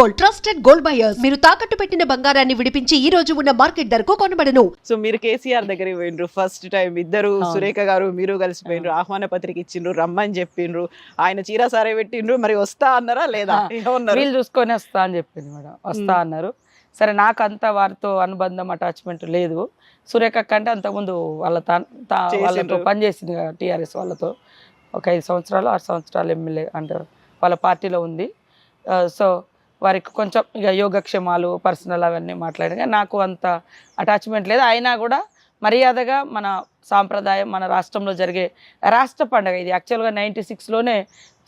Gold trusted gold buyers మీరు తాకట్టు పెట్టిన బంగారాన్ని విడిపించి ఈ రోజు ఉన్న మార్కెట్ ధరకు కొనబడను. సో మీరు కేసీఆర్ దగ్గరికి పోయినరు ఫస్ట్ టైం ఇద్దరు. సురేఖ గారు మీరు కలిసిపోయినరు ఆహ్వాన పత్రిక ఇచ్చిండ్రు రమ్మని చెప్పిండ్రు. ఆయన చీర సారే పెట్టిండ్రు. మరి వస్తా అన్నారా లేదా? వీళ్ళు చూసుకొని వస్తా అని చెప్పింది మేడం. వస్తా. అన్నారు. సరే నాకు అంత వారితో అనుబంధం అటాచ్మెంట్ లేదు. సురేఖ కంటే అంతకుముందు వాళ్ళ తా- వాళ్ళతో. పనిచేసింది టీఆర్ఎస్ వాళ్ళతో. ఒక ఐదు సంవత్సరాలు ఆరు సంవత్సరాలు ఎమ్మెల్యే అంటే వాళ్ళ పార్టీలో ఉంది. సో వారికి కొంచెం ఇక యోగక్షేమాలు పర్సనల్ అవన్నీ మాట్లాడగా నాకు అంత అటాచ్మెంట్ లేదు. అయినా కూడా మర్యాదగా మన సాంప్రదాయం మన రాష్ట్రంలో జరిగే రాష్ట్ర పండుగ ఇది యాక్చువల్గా నైంటీ సిక్స్లోనే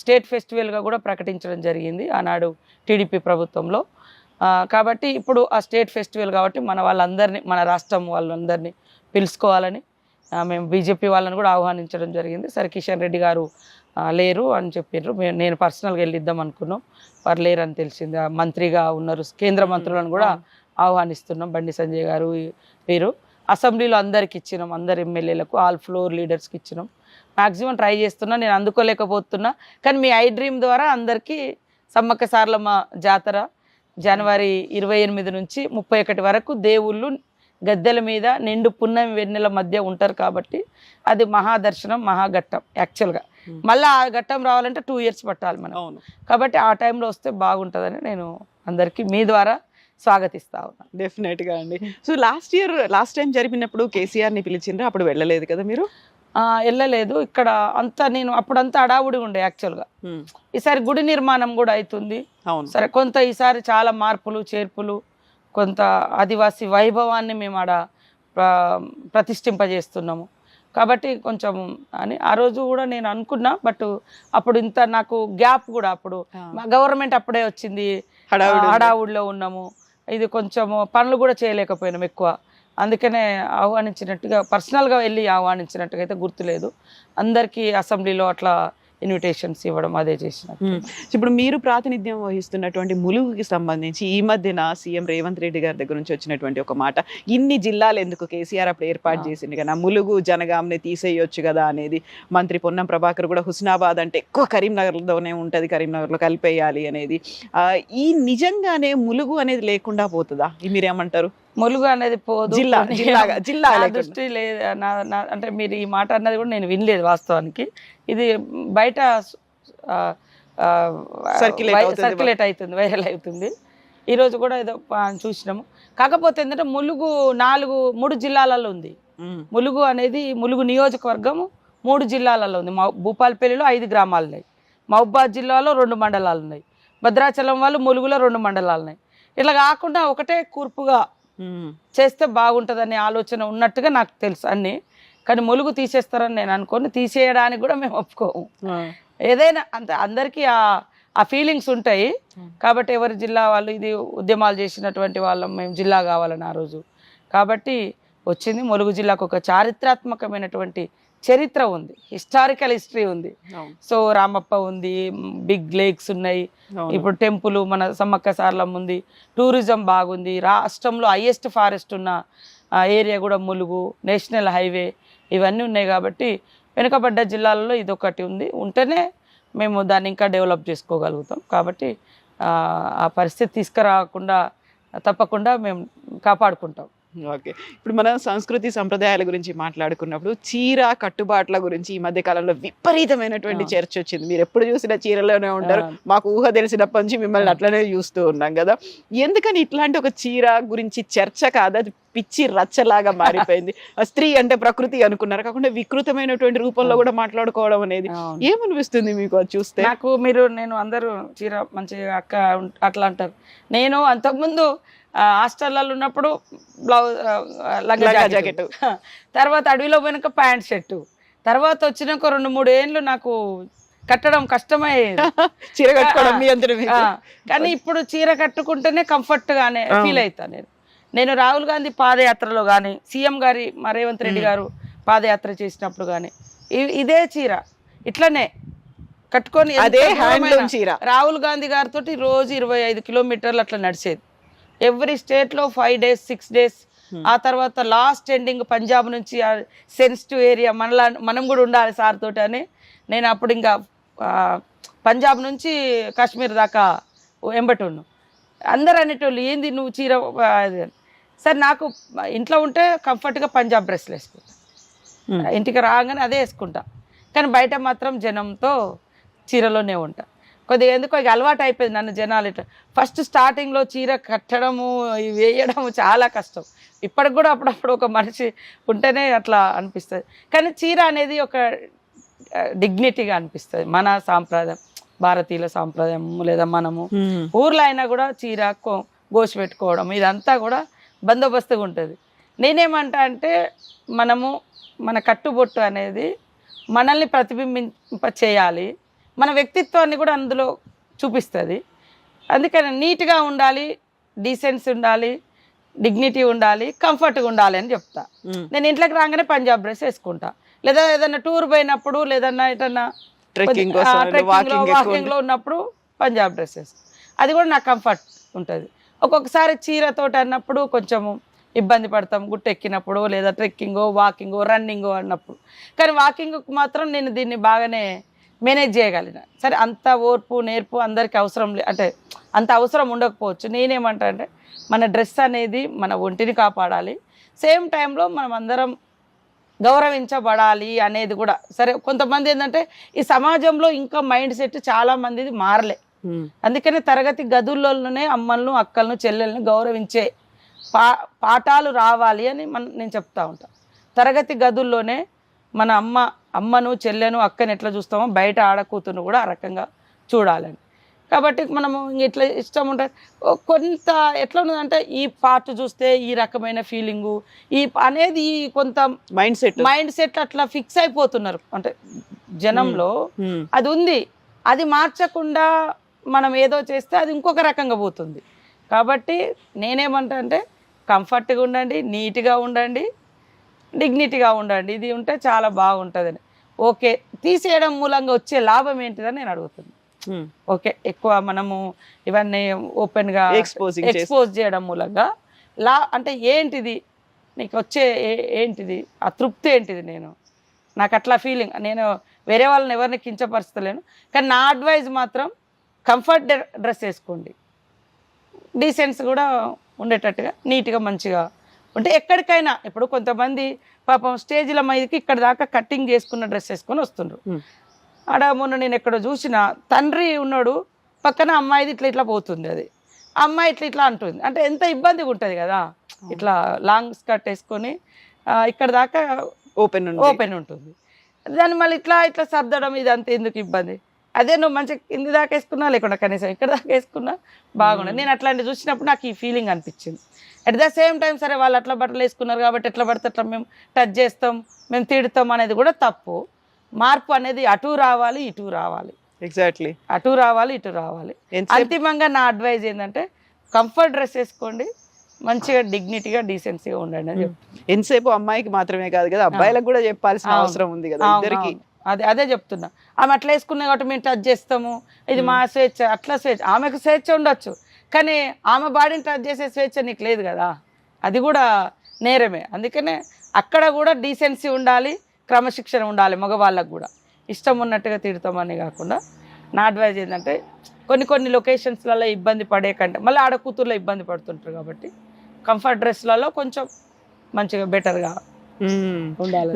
స్టేట్ ఫెస్టివల్గా కూడా ప్రకటించడం జరిగింది ఆనాడు టీడీపీ ప్రభుత్వంలో. కాబట్టి ఇప్పుడు ఆ స్టేట్ ఫెస్టివల్ కాబట్టి మన వాళ్ళందరినీ మన రాష్ట్రం వాళ్ళందరినీ పిలుచుకోవాలని మేము బీజేపీ వాళ్ళని కూడా ఆహ్వానించడం జరిగింది. సరే కిషన్ రెడ్డి గారు లేరు అని చెప్పారు మేము నేను పర్సనల్గా వెళ్ళిద్దాం అనుకున్నాం. వారు లేరు అని తెలిసింది. ఆ, మంత్రిగా ఉన్నారు కేంద్ర మంత్రులను కూడా ఆహ్వానిస్తున్నాం. బండి సంజయ్ గారు వీరు అసెంబ్లీలో అందరికి ఇచ్చినాం అందరు ఎమ్మెల్యేలకు ఆల్ ఫ్లోర్ లీడర్స్కి ఇచ్చినాం. మ్యాక్సిమం ట్రై చేస్తున్నా నేను అందుకోలేకపోతున్నా. కానీ మీ ఐ డ్రీమ్ ద్వారా అందరికీ సమ్మక్క సార్లమ్మ జాతర జనవరి ఇరవై ఎనిమిది నుంచి ముప్పై ఒకటి వరకు దేవుళ్ళు గద్దెల మీద నిండు పున్నమి వెన్నెల మధ్య ఉంటారు కాబట్టి అది మహాదర్శనం మహాఘట్టం యాక్చువల్గా. మళ్ళీ ఆ ఘట్టం రావాలంటే టూ ఇయర్స్ పట్టాలి మనం. అవును. కాబట్టి ఆ టైంలో వస్తే బాగుంటుందని నేను అందరికీ మీ ద్వారా స్వాగతిస్తా ఉన్నాను డెఫినెట్గా అండి. So last year last time జరిపినప్పుడు కేసీఆర్ని పిలిచిండ్రు? అప్పుడు వెళ్ళలేదు కదా మీరు? వెళ్ళలేదు. ఇక్కడ అంతా నేను అప్పుడంతా అడావుడి ఉండే యాక్చువల్గా ఈసారి గుడి నిర్మాణం కూడా అవుతుంది అవును. సరే కొంత ఈసారి చాలా మార్పులు చేర్పులు కొంత ఆదివాసీ వైభవాన్ని మేము ఆడ ప్ర- ప్రతిష్ఠింపజేస్తున్నాము. కాబట్టి కొంచెం అని ఆ రోజు కూడా నేను అనుకున్నా బట్ అప్పుడు ఇంత నాకు గ్యాప్ కూడా అప్పుడు మా గవర్నమెంట్ అప్పుడే వచ్చింది. హడావుడిలో ఉన్నాము. ఇది కొంచెము పనులు కూడా చేయలేకపోయినాం ఎక్కువ. అందుకనే ఆహ్వానించినట్టుగా పర్సనల్గా వెళ్ళి ఆహ్వానించినట్టుగా అయితే గుర్తులేదు. అందరికీ అసెంబ్లీలో అట్లా ఇన్విటేషన్స్ ఇవ్వడం అదే చేసిన. ఇప్పుడు మీరు ప్రాతినిధ్యం వహిస్తున్నటువంటి ములుగుకి సంబంధించి ఈ మధ్యన సీఎం రేవంత్ రెడ్డి గారి దగ్గర నుంచి వచ్చినటువంటి ఒక మాట ఇన్ని జిల్లాలు ఎందుకు కేసీఆర్ అప్పుడు ఏర్పాటు. చేసింది కదా ములుగు జనగాంని తీసేయొచ్చు కదా అనేది మంత్రి పొన్నం ప్రభాకర్ కూడా హుస్నాబాద్ అంటే ఎక్కువ కరీంనగర్లోనే ఉంటది కరీంనగర్లో కలిపేయాలి అనేది ఈ నిజంగానే ములుగు అనేది లేకుండా పోతుందా మీరేమంటారు ములుగు అనేది పోదు. జిల్లా జిల్లా లేకుండా. దృష్టి లేదు. అంటే మీరు ఈ మాట అన్నది కూడా నేను వినలేదు వాస్తవానికి. ఇది బయట. సర్క్యులేట్ అవుతుంది వైరల్ అవుతుంది. ఈ రోజు కూడా ఏదో చూసినాము. కాకపోతే ఏంటంటే ములుగు నాలుగు మూడు జిల్లాలలో ఉంది. ములుగు అనేది ములుగు నియోజకవర్గము మూడు జిల్లాలలో ఉంది. మౌ భూపాలపల్లిలో ఐదు గ్రామాలు ఉన్నాయి. మహబాద్ జిల్లాలో రెండు మండలాలు ఉన్నాయి. భద్రాచలం వాళ్ళు ములుగులో రెండు మండలాలు ఉన్నాయి. ఇట్లా కాకుండా ఒకటే కూర్పుగా. చేస్తే బాగుంటుందనే ఆలోచన ఉన్నట్టుగా నాకు తెలుసు అన్నీ. కానీ ములుగు తీసేస్తారని నేను అనుకోను. తీసేయడానికి కూడా మేము ఒప్పుకోము. ఏదైనా అంత అందరికీ ఆ ఆ ఫీలింగ్స్ ఉంటాయి. కాబట్టి ఎవరి జిల్లా వాళ్ళు ఇది ఉద్యమాలు చేసినటువంటి వాళ్ళం మేము జిల్లా కావాలని ఆ రోజు. కాబట్టి వచ్చింది ములుగు జిల్లాకు ఒక చారిత్రాత్మకమైనటువంటి చరిత్ర ఉంది హిస్టారికల్ హిస్టరీ ఉంది. సో రామప్ప ఉంది బిగ్ లేక్స్ ఉన్నాయి. ఇప్పుడు టెంపుల్ మన సమ్మక్క సారలమ్మ ఉంది టూరిజం బాగుంది. రాష్ట్రంలో హైయెస్ట్ ఫారెస్ట్ ఉన్న ఏరియా కూడా ములుగు నేషనల్ హైవే ఇవన్నీ ఉన్నాయి కాబట్టి వెనుకబడ్డ జిల్లాలలో ఇది ఒకటి ఉంది. ఉంటేనే మేము దాన్ని ఇంకా డెవలప్ చేసుకోగలుగుతాం. కాబట్టి ఆ పరిస్థితి తీసుకురాకుండా తప్పకుండా మేము కాపాడుకుంటాం. ఓకే. ఇప్పుడు మనం సంస్కృతి సంప్రదాయాల గురించి మాట్లాడుకున్నప్పుడు చీర కట్టుబాట్ల గురించి ఈ మధ్య కాలంలో విపరీతమైనటువంటి. చర్చ వచ్చింది. మీరు ఎప్పుడు చూసినా చీరలోనే ఉంటారు. మాకు ఊహ తెలిసినప్పటి నుంచి మిమ్మల్ని. అట్లనే చూస్తూ ఉన్నాం కదా. ఎందుకని ఇట్లాంటి ఒక చీర గురించి చర్చ కాదు అది పిచ్చి రచ్చలాగా మారిపోయింది. స్త్రీ అంటే ప్రకృతి అనుకున్నారు? కాకుండా వికృతమైనటువంటి రూపంలో కూడా మాట్లాడుకోవడం అనేది. ఏమనిపిస్తుంది మీకు అది చూస్తే? నాకు మీరు నేను అందరూ చీర మంచిగా అక్క అట్లా అంటారు. నేను అంతకుముందు హాస్టల్లో ఉన్నప్పుడు బ్లౌజ్ లంగా జాకెట్. తర్వాత అడవిలో పోయినాక ప్యాంట్ షర్టు. తర్వాత వచ్చినాక రెండు మూడు ఏండ్లు నాకు కట్టడం కష్టమయ్యేది. చీర కట్టుకోవడం మీ కానీ ఇప్పుడు చీర కట్టుకుంటేనే comfort గానే. ఫీల్ అవుతాను నేను. నేను రాహుల్ గాంధీ పాదయాత్రలో కానీ సీఎం గారి రేవంత్ రెడ్డి. గారు పాదయాత్ర చేసినప్పుడు కానీ ఇదే చీర. ఇట్లనే కట్టుకొని అదే హ్యాండ్లూమ్ చీర. రాహుల్ గాంధీ గారితో రోజు ఇరవై ఐదు కిలోమీటర్లు అట్లా నడిచేది. ఎవ్రీ స్టేట్లో five days six days Hmm. ఆ తర్వాత లాస్ట్ ఎండింగ్ పంజాబ్ నుంచి సెన్సిటివ్ ఏరియా మనలా మనం కూడా ఉండాలి సార్ తోటి అని నేను అప్పుడు ఇంకా పంజాబ్ నుంచి కాశ్మీర్ దాకా ఎంబటి ఉన్నాను అందరు అనేటోళ్ళు ఏంది నువ్వు చీర. సరే నాకు ఇంట్లో ఉంటే కంఫర్ట్గా పంజాబ్ డ్రెస్లు వేసుకుంటా Hmm. ఇంటికి రాగానే అదే వేసుకుంటా కానీ బయట మాత్రం జనంతో చీరలోనే ఉంటా కొద్దిగా ఎందుకో ఇక అలవాటు అయిపోయింది నన్ను జనాలు ఫస్ట్ స్టార్టింగ్లో చీర కట్టడము వేయడము చాలా కష్టం. ఇప్పటికి కూడా అప్పుడప్పుడు ఒక మనిషి ఉంటేనే అట్లా అనిపిస్తుంది. కానీ చీర అనేది ఒక డిగ్నిటీగా అనిపిస్తుంది. మన సాంప్రదాయం భారతీయుల సాంప్రదాయం లేదా మనము. ఊర్లో అయినా కూడా చీర కో- గోసి పెట్టుకోవడం ఇదంతా కూడా బందోబస్తుగా ఉంటుంది. నేనేమంటా అంటే మనము మన కట్టుబొట్టు అనేది మనల్ని ప్రతిబింబింప చేయాలి. మన వ్యక్తిత్వాన్ని కూడా అందులో చూపిస్తుంది. అందుకని నీట్గా ఉండాలి డీసెన్సీ ఉండాలి డిగ్నిటీ ఉండాలి కంఫర్ట్గా ఉండాలి అని చెప్తా. నేను ఇంట్లోకి రాగానే పంజాబ్ డ్రెస్ వేసుకుంటా. లేదా ఏదైనా టూర్ పోయినప్పుడు లేదన్నా ఏదన్నా ట్రెక్కింగ్ కొద్ది- ఆ, కోసం trekking లో, వాకింగ్ walking లో ఉన్నప్పుడు పంజాబ్ డ్రెస్సెస్ అది కూడా నాకు కంఫర్ట్ ఉంటుంది. ఒక్కొక్కసారి చీరతోటి అన్నప్పుడు కొంచెము ఇబ్బంది పడతాం. గుట్ట ఎక్కినప్పుడు లేదా ట్రెక్కింగో వాకింగో రన్నింగో అన్నప్పుడు. కానీ వాకింగ్ మాత్రం నేను దీన్ని బాగానే మేనేజ్ చేయగలిగిన. సరే అంత ఓర్పు నేర్పు అందరికీ అవసరం లే అంటే అంత అవసరం ఉండకపోవచ్చు. నేనేమంటా అంటే మన డ్రెస్ అనేది మన ఒంటిని కాపాడాలి. సేమ్ టైంలో మనం అందరం గౌరవించబడాలి అనేది కూడా. సరే కొంతమంది ఏంటంటే ఈ సమాజంలో ఇంకా మైండ్ సెట్ చాలా మందిది మారలే. అందుకనే తరగతి గదుల్లోనే అమ్మలను అక్కలను చెల్లెలను గౌరవించే పా పాఠాలు రావాలి అని మన నేను చెప్తా ఉంటా. తరగతి గదుల్లోనే మన అమ్మ అమ్మను చెల్లెను అక్కని ఎట్లా చూస్తామో బయట ఆడకూతును కూడా ఆ రకంగా చూడాలని. కాబట్టి మనము ఇట్లా ఇష్టం ఉంటుంది కొంత ఎట్లా ఉన్నదంటే ఈ పార్ట్ చూస్తే ఈ రకమైన ఫీలింగు ఈ అనేది ఈ కొంత మైండ్ సెట్ మైండ్ సెట్ అట్లా ఫిక్స్ అయిపోతున్నారు. అంటే జనంలో అది ఉంది. అది మార్చకుండా మనం ఏదో చేస్తే అది ఇంకొక రకంగా పోతుంది. కాబట్టి నేనేమంటా అంటే కంఫర్ట్గా ఉండండి నీట్గా ఉండండి డిగ్నిటీగా ఉండండి. ఇది ఉంటే చాలా బాగుంటుందని. ఓకే తీసేయడం మూలంగా వచ్చే లాభం ఏంటిదని నేను అడుగుతున్నాను ఓకే ఎక్కువ మనము ఇవన్నీ ఓపెన్గా ఎక్స్పోజ్ చేయడం మూలంగా లా అంటే ఏంటిది? నీకు వచ్చే ఏంటిది? ఆ తృప్తి ఏంటిది నేను? నాకు అట్లా ఫీలింగ్ నేను వేరే వాళ్ళని ఎవరిని కించపరుస్తలేను. కానీ నా అడ్వైజ్ మాత్రం కంఫర్ట్ డ్రెస్ వేసుకోండి. డీసెన్స్ కూడా ఉండేటట్టుగా నీట్గా మంచిగా ఉంటే ఎక్కడికైనా ఇప్పుడు కొంతమంది పాపం స్టేజ్ల మీదకి ఇక్కడ దాకా కట్టింగ్ చేసుకున్న డ్రెస్ వేసుకొని వస్తుండ్రు. ఆడ మొన్న నేను ఎక్కడ చూసిన తండ్రి ఉన్నాడు పక్కన అమ్మాయిది ఇట్లా ఇట్లా పోతుంది అది. అమ్మాయి ఇట్లా ఇట్లా అంటుంది. అంటే ఎంత ఇబ్బందిగా ఉంటుంది కదా ఇట్లా లాంగ్ స్కర్ట్ వేసుకొని ఇక్కడ దాకా ఓపెన్ ఓపెన్ ఉంటుంది. దాన్ని మళ్ళీ ఇట్లా ఇట్లా సర్దడం ఇదంతా ఎందుకు ఇబ్బంది? అదే నువ్వు మంచిగా కింది దాకా వేసుకున్నా లేకుండా కనీసం ఇక్కడ దాకా వేసుకున్నా బాగుండదు నేను అట్లాంటి చూసినప్పుడు నాకు ఈ ఫీలింగ్ అనిపించింది. అట్ ద సేమ్ టైం సరే వాళ్ళు అట్లా బట్టలు వేసుకున్నారు కాబట్టి ఎట్లా పడితే అట్లా మేము టచ్ చేస్తాం మేము తిడతాం అనేది కూడా తప్పు. మార్పు అనేది అటు రావాలి ఇటు రావాలి. ఎగ్జాక్ట్లీ అటు రావాలి ఇటు రావాలి. అంతిమంగా నా అడ్వైజ్ ఏంటంటే కంఫర్ట్ డ్రెస్ వేసుకోండి మంచిగా డిగ్నిటీగా డీసెన్సీగా ఉండండి అని. ఎంతసేపు అమ్మాయికి మాత్రమే కాదు కదా అబ్బాయిలకు కూడా చెప్పాల్సిన. అవసరం ఉంది కదా ఇద్దరికి. అదే అదే చెప్తున్నా. ఆమె అట్లా వేసుకున్నా కాబట్టి మేము టచ్ చేస్తాము. ఇది మా స్వేచ్ఛ అట్లా స్వేచ్ఛ. ఆమెకు స్వేచ్ఛ ఉండొచ్చు. కానీ ఆమె బాడీని టచ్ చేసే స్వేచ్ఛ నీకు లేదు కదా. అది కూడా నేరమే. అందుకనే అక్కడ కూడా డీసెన్సీ ఉండాలి క్రమశిక్షణ ఉండాలి మగవాళ్ళకు కూడా. ఇష్టం ఉన్నట్టుగా తిడతామని కాకుండా నా అడ్వైజ్ ఏంటంటే కొన్ని కొన్ని లొకేషన్స్లలో ఇబ్బంది పడే కంటే మళ్ళీ ఆడ కూతుర్లో ఇబ్బంది పడుతుంటారు కాబట్టి కంఫర్ట్ డ్రెస్లలో కొంచెం మంచిగా బెటర్గా. ఉండాలి.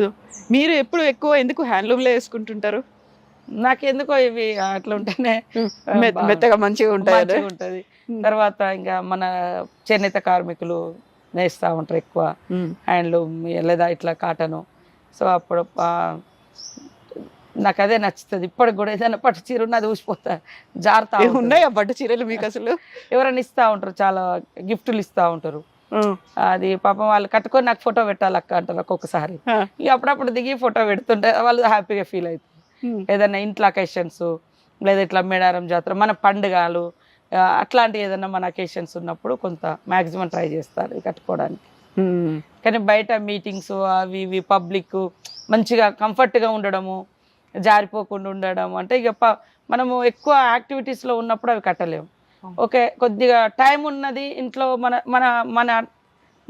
మీరు ఎప్పుడు ఎక్కువ ఎందుకు హ్యాండ్లూమ్లో వేసుకుంటుంటారు? నాకెందుకో ఇవి అట్లా ఉంటేనే మెత్తగా మంచిగా ఉంటాయి ఉంటది తర్వాత ఇంకా మన చేనేత కార్మికులు నేస్తూ ఉంటారు ఎక్కువ. హ్యాండ్లూమ్ లేదా ఇట్లా కాటను. సో అప్పుడు ఆ, నాకు అదే నచ్చుతుంది. ఇప్పటికి కూడా ఏదైనా పట్టు చీర ఉన్న అది ఊసిపోతా జారుతా. ఉన్నాయా పట్టు చీరలు మీకు అసలు? ఎవరైనా ఇస్తూ ఉంటారు చాలా గిఫ్టులు ఇస్తూ ఉంటారు. అది పాపం వాళ్ళు కట్టుకొని నాకు ఫోటో పెట్టాలి అక్క అంటారు ఒక్కొక్కసారి. ఇక అప్పుడప్పుడు దిగి ఫోటో పెడుతుంటే వాళ్ళు హ్యాపీగా ఫీల్ అవుతుంది ఏదైనా ఇంట్లో అకేషన్స్ లేదా ఇట్లా మేడారం జాతర మన పండుగలు అట్లాంటి ఏదైనా మన అకేషన్స్ ఉన్నప్పుడు కొంత మ్యాక్సిమం ట్రై చేస్తారు కట్టుకోవడానికి. కానీ బయట మీటింగ్స్ అవి ఇవి పబ్లిక్ మంచిగా కంఫర్ట్గా ఉండడము జారిపోకుండా ఉండడం అంటే ఇక మనము ఎక్కువ యాక్టివిటీస్లో ఉన్నప్పుడు అవి కట్టలేము. ఓకే. కొద్దిగా టైం ఉన్నది ఇంట్లో మన మన మన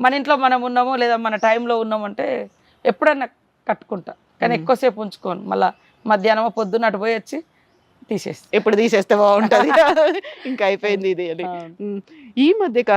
మన ఇంట్లో మనం ఉన్నాము లేదా మన టైంలో ఉన్నామంటే ఎప్పుడన్నా కట్టుకుంటా. కానీ. ఎక్కువసేపు ఉంచుకోను. మళ్ళీ మధ్యాహ్నం పొద్దున్న అటు పోయి వచ్చి తీసేస్తే. ఎప్పుడు తీసేస్తే బాగుంటది. ఇంకా అయిపోయింది ఇది అని. ఈ మధ్య కాలం